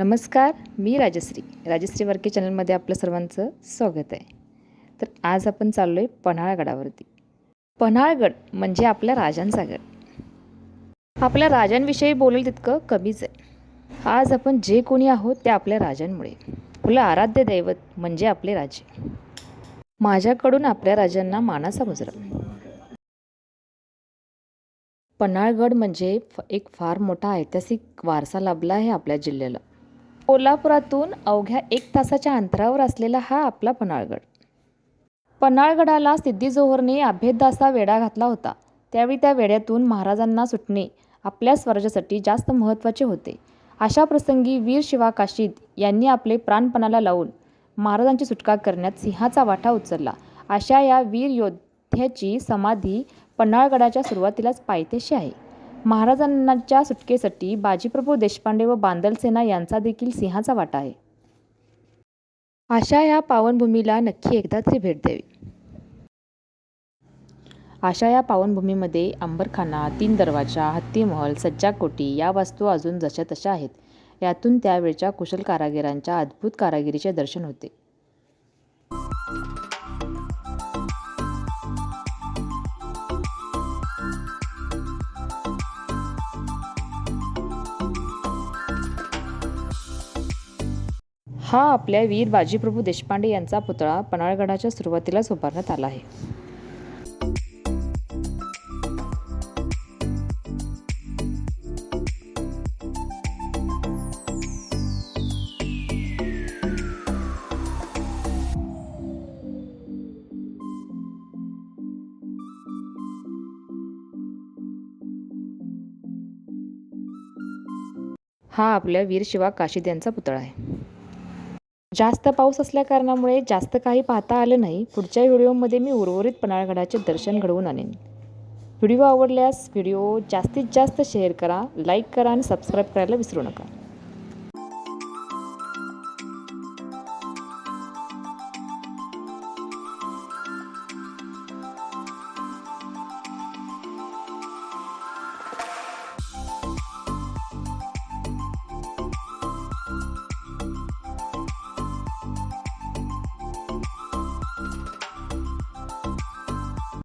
नमस्कार मी राजश्री. राजश्री वर्के चॅनलमध्ये आपलं सर्वांचं स्वागत आहे. तर आज आपण चाललो आहे पन्हाळगडावरती. पन्हाळगड म्हणजे आपल्या राजांचा गड आपल्या राजांविषयी बोलेल तितकं कमीच आहे. आज आपण जे कोणी आहोत ते आपल्या राजांमुळे. आपलं आराध्य दैवत म्हणजे आपले राजे. माझ्याकडून आपल्या राजांना मानाचा मुजरा. पन्हाळगड म्हणजे फ- एक फार मोठा ऐतिहासिक वारसा लाभला आहे आपल्या जिल्ह्याला. कोल्हापुरातून अवघ्या एक तासाच्या अंतरावर असलेला हा आपला पन्हाळगड. पन्हाळगडाला सिद्धी जोहरने अभेदासा वेढा घातला होता. त्यावेळी त्या वेड्यातून महाराजांना सुटणे आपल्या स्वराज्यासाठी जास्त महत्त्वाचे होते. अशा प्रसंगी वीर शिवा काशीद यांनी आपले प्राणपणाला लावून महाराजांची सुटका करण्यात सिंहाचा वाटा उचलला. अशा या वीर योद्ध्याची समाधी पन्हाळगडाच्या सुरुवातीलाच पायथ्याशी आहे. महाराजांच्या सुटकेसाठी बाजीप्रभू देशपांडे व बांदलसेना यांचा देखील सिंहाचा वाटा आहे. आशा या पावनभूमीला नक्की एकदा तरी भेट द्यावी. आशा या पावनभूमीमध्ये अंबरखाना तीन दरवाजा हत्तीमहल सज्जाकोटी या वास्तू अजून जशा तशा आहेत. यातून त्यावेळच्या कुशल कारागिरांच्या अद्भुत कारागिरीचे दर्शन होते. हा आपल्या वीर बाजीप्रभू देशपांडे यांचा पुतळा पन्हाळगडाच्या सुरुवातीलाच उभारण्यात आला आहे. हा आपल्या वीर शिवा काशीद यांचा पुतळा आहे. जास्त पाऊस असल्या कारणामुळे जास्त काही पाहता आलं नाही. पुढच्या व्हिडिओमध्ये मी उर्वरित पन्हाळगडाचे दर्शन घडवून आणेन. व्हिडिओ आवडल्यास व्हिडिओ जास्तीत जास्त शेअर करा लाईक करा आणि सबस्क्राईब करायला विसरू नका.